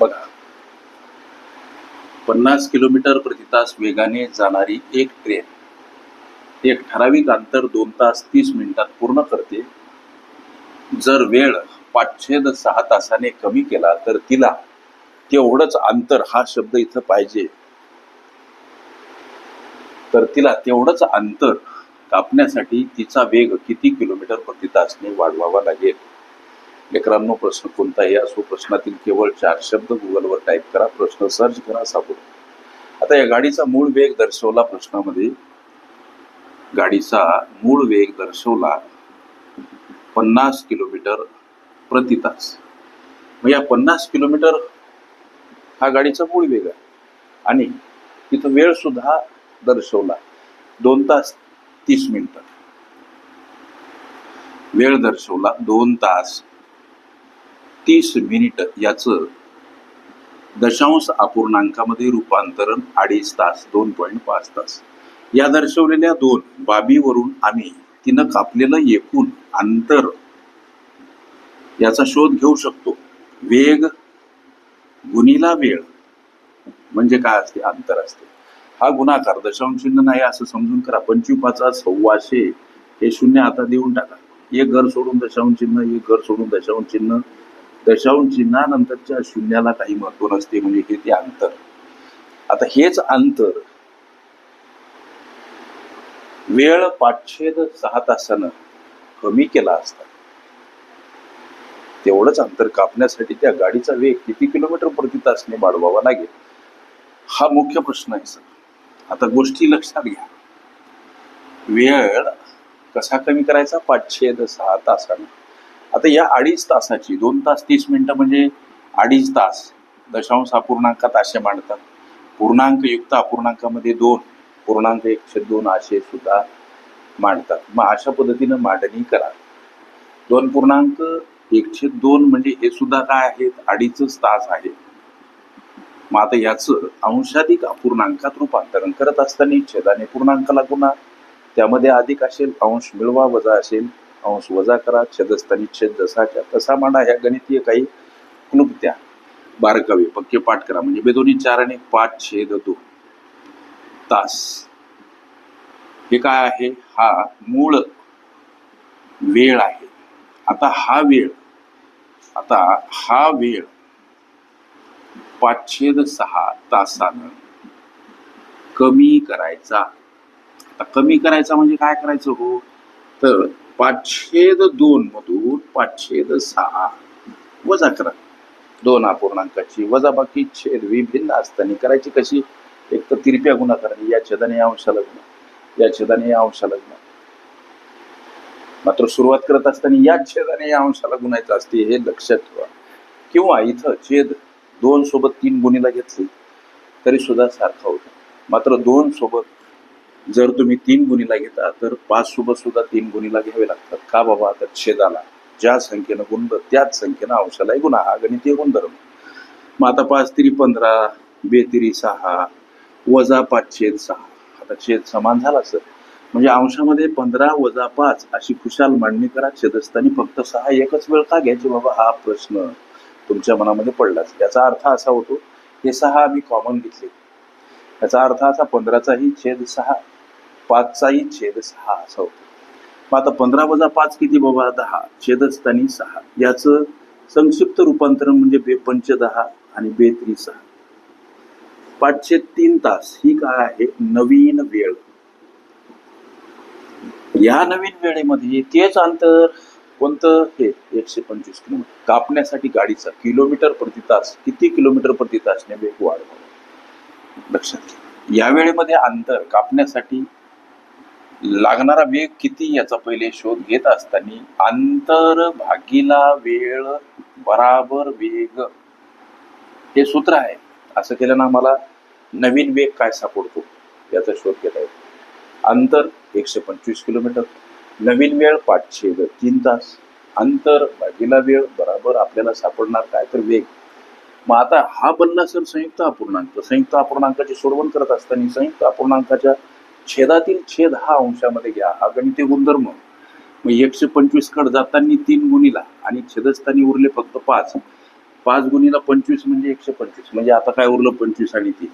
बघा. पन्नास किलोमीटर प्रति तास वेगाने जाणारी एक ट्रेन. एक ठराविक अंतर दोन तास तीस मिनिटात पूर्ण करते. जर वेळ पाचशे सहा तासाने कमी केला तर तिला तेवढंच अंतर हा शब्द इथं पाहिजे. तर तिला तेवढंच अंतर कापण्यासाठी तिचा वेग किती किलोमीटर प्रति तासने वाढवावा लागेल? लेकरांनो प्रश्न कोणताही असो प्रश्नातील केवळ चार शब्द गुगलवर टाईप करा प्रश्न सर्च करा सापडतो आता या गाडीचा मूळ वेग दर्शवला प्रश्नामध्ये. गाडीचा मूळ वेग दर्शवला पन्नास किलोमीटर प्रति तास. मग या पन्नास किलोमीटर हा गाडीचा मूळ वेग आहे. आणि तिथं वेळ सुद्धा दर्शवला. दोन तास तीस मिनिटं. वेळ दर्शवला दोन तास तीस मिनिट याचं दशांश अपूर्णांकामध्ये रूपांतरण अडीच तास दोन पॉईंट पाच तास. या दर्शवलेल्या दोन बाबीवरून आम्ही तिनं कापलेलं एकूण अंतर याचा शोध घेऊ शकतो. वेग गुणीला वेळ म्हणजे काय असते? अंतर असते. हा गुणाकार दशांश चिन्ह नाही असं समजून करा. पंचवीपाचा सव्वाशे हे शून्य आता देऊन टाका. एक घर सोडून दशांश चिन्ह एक घर सोडून दशांश चिन्ह. दशांश चिन्हानंतरच्या शून्याला काही महत्त्व नसते म्हणजे हे ते अंतर. आता हेच अंतर वेळ पाचशेद सहा तासानं कमी केला असता तेवढंच अंतर कापण्यासाठी त्या गाडीचा वेग किती किलोमीटर प्रति तासने वाढवावा लागेल? हा मुख्य प्रश्न आहे सर आता गोष्टी लक्षात घ्या. वेळ कसा कमी करायचा? पाचशे सहा तासानं. आता या अडीच तासाची दोन तास तीस मिनटं म्हणजे अडीच तास दशांश अपूर्णांकात असे मांडतात. पूर्णांक युक्त अपूर्णांकामध्ये दोन पूर्णांक एकशे दोन असे सुद्धा मांडतात. मग अशा पद्धतीनं मांडणी करा. दोन पूर्णांक एकशे दोन म्हणजे हे सुद्धा काय आहेत? अडीचच तास आहे मग आता याचं अंशाधिक अपूर्णांकात रूपांतरण करत असताना छेदाने पूर्णांकाला गुणा त्यामध्ये अधिक असेल अंश मिळवा वजा असेल अंश वजा करा छेदस्थानी छेद जसाच्या तसा मांडा. ह्या गणितीय काही क्लुप्त्या बारकावे पक्के पाठ करा. म्हणजे बेदोनी चार आणि पाच छेद दो. तास. हे काय आहे? हा मूळ वेळ आहे. आता हा वेळ. आता हा वेळ. पाचशे सहा तासानं कमी करायचा. आता कमी करायचा म्हणजे काय करायचं हो? तर पाचशे दोन मधून पाचशे सहा वजा करा. दोन अपूर्णांकाची वजा बाकी छेद विभिन्न असताना करायची कशी? एक तर तिरप्या गुणाकाराने या छेदाने या अंशाला गुणा या छेदाने या अंशाला गुणा मात्र सुरुवात करत असताना या छेदाने या अंशाला गुणायचं असते हे लक्षात ठेवा. किंवा इथं छेद दोन सोबत तीन गुणीला घेतली तरी सुद्धा सारखा होता. मात्र दोन सोबत जर तुम्ही तीन गुणीला घेता तर पाच सोबत सुद्धा तीन गुणीला घ्यावे लागतात. का बाबा? तर छेदाला. ज्या संख्येनं गुणलं त्याच संख्येनं अंशालाही गुन्हा हा गणितीय गुणधर्म. मग आता पाच तिरी पंधरा बेतिरी सहा वजा पाच छेद सहा. आता छेद समान झाला सर. म्हणजे अंशामध्ये पंधरा वजा पाच अशी खुशाल मांडणी करा. छेदस्थानी फक्त सहा एकच वेळ का घ्यायचे? बाबा हा प्रश्न तुमच्या मनामध्ये पडलाच. याचा अर्थ असा होतो हे सहा आम्ही कॉमन घेतले. याचा अर्थ असा पंधराचाही छेद सहा. पाचचाही छेद सहा असा होतो. मग आता पंधरा वजा पाच किती बाबा? दहा. छेदस्थानी सहा. याचं संक्षिप्त रूपांतरण म्हणजे बे पंच दहा आणि बेत्री सहा पाचशे तीन तास ही काय आहे? नवीन वेळ. या नवीन वेळेमध्ये तेच अंतर कोणतं? हे एकशे पंचवीस किलोमीटर. कापण्यासाठी गाडीचा किलोमीटर प्रति तास. किती किलोमीटर प्रति तासने वेग वाढ लक्षात घ्या. या वेळेमध्ये अंतर कापण्यासाठी लागणारा वेग किती याचा पहिले शोध घेत असताना अंतर भागीला वेळ बराबर वेग हे सूत्र आहे. असं केल्यानं आम्हाला नवीन वेग काय सापडतो याचा शोध घेता येतो. अंतर एकशे पंचवीस किलोमीटर नवीन वेळ पाचशे व तीन तास. अंतर भागीला वेळ बराबर आपल्याला सापडणार काय तर वेग. मग आता हा बनला सर संयुक्त अपूर्णांक संयुक्त अपूर्णांकाची सोडवण करत असताना संयुक्त अपूर्णांकाच्या छेदातील छेद हा अंशामध्ये घ्या. हा गणितीय गुणधर्म. मग एकशे पंचवीस कड जाताना तीन गुणीला आणि छेदस्थानी उरले फक्त पाच. पाच गुणीला पंचवीस म्हणजे एकशे पंचवीस. म्हणजे आता काय उरलं पंचवीस आणि तीन?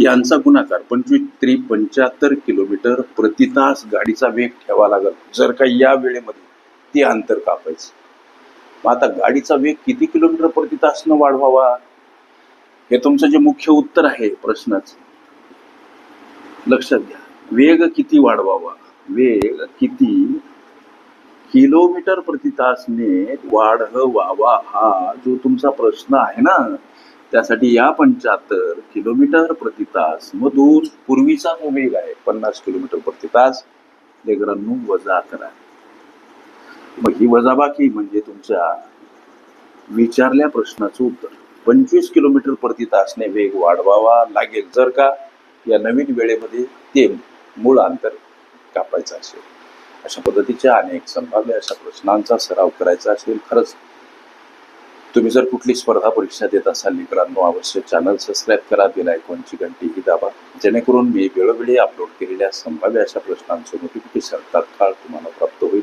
यांचा गुणाकार पंचवीस त्रि पंच्याहत्तर किलोमीटर प्रति तास गाडीचा वेग ठेवा लागल. जर का या वेळेमध्ये ते अंतर कापायचं. मग आता गाडीचा वेग किती किलोमीटर प्रति तासनं वाढवावा? हे तुमचं जे मुख्य उत्तर आहे प्रश्नाचं. लक्षात घ्या. वेग किती वाढवावा? वेग किती? किलोमीटर प्रति तासने वाढवावा हा जो तुमचा प्रश्न आहे ना त्यासाठी या पंच्याहत्तर किलोमीटर प्रति तास मधून पूर्वीचा जो वेग आहे पन्नास किलोमीटर प्रति तास लेकरांनो वजा करा. मग ही वजाबाकी म्हणजे तुमच्या विचारल्या प्रश्नाचं उत्तर. पंचवीस किलोमीटर प्रति तासने वेग वाढवावा लागेल जर का या नवीन वेळेमध्ये ते मूळ अंतर कापायचं असेल. अशा पद्धतीच्या अनेक संभाव्य अशा प्रश्नांचा सराव करायचा असेल खरंच. तुम्ही जर कुठली स्पर्धा परीक्षा देत असाल मित्रांनो अवश्य चॅनल सबस्क्राईब करा बेल आयकॉनची घंटी ही दाबा. जेणेकरून मी वेळोवेळी अपलोड केलेल्या संभाव्य अशा प्रश्नांचं नोटिफिकेशन तात्काळ तुम्हाला प्राप्त होईल.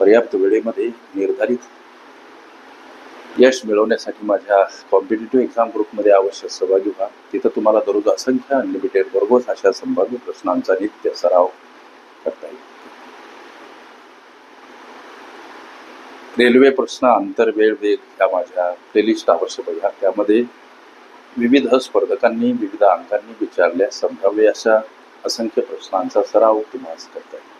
पर्याप्त वेळेमध्ये निर्धारित यश मिळवण्यासाठी माझ्या कॉम्पिटेटिव्ह एक्झाम ग्रुपमध्ये अवश्य सहभागी व्हा. तिथं तुम्हाला दररोज असंख्य अनलिमिटेड बरोबर अशा संभाव्य प्रश्नांचा नित्य सराव करता येईल. रेल्वे प्रश्न अंतर वेळ वेग या माझ्या प्लेलिस्ट अवश्य बघा. त्यामध्ये विविध स्पर्धकांनी विविध अंकांनी विचारल्या संभाव्य अशा असंख्य प्रश्नांचा सराव तुम्हाला करता येईल.